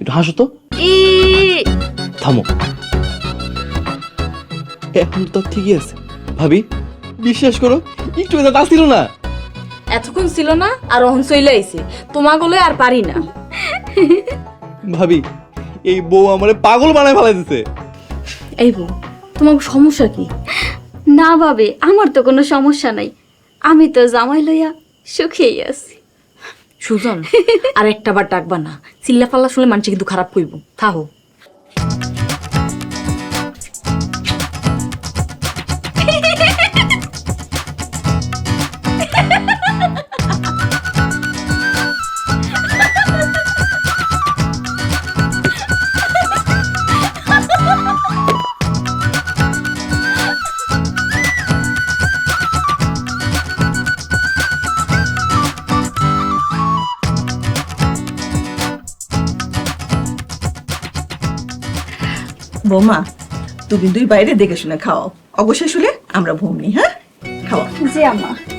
একটু হাসো তো। থামো। এখন তো ঠিকই আছে। ভাবি বিশ্বাস করো একটু এটা ছিল না। এতক্ষণ ছিল না আর অহন চইলে আইছে। তোমাগুলো আর পারি না। ভাবি এই বউ আমারে পাগল বানায় ফেলাই দিছে। এই বউ তোমার সমস্যা কি? না ভাবে আমার তো কোনো সমস্যা নাই। আমি তো জামাই লইয়া সুখেই আছি। সুজন আর একটা বার ডাকবা না। চিল্লা পাল্লা শুনলে মানুষ কিন্তু খারাপ কইব। থাহো। বৌমা, তুমি দুই বাইরে দেখে শুনে খাও। অবশেষ হলে আমরা ঘুমনি হ্যাঁ? খাওয়া। জি, আম্মা।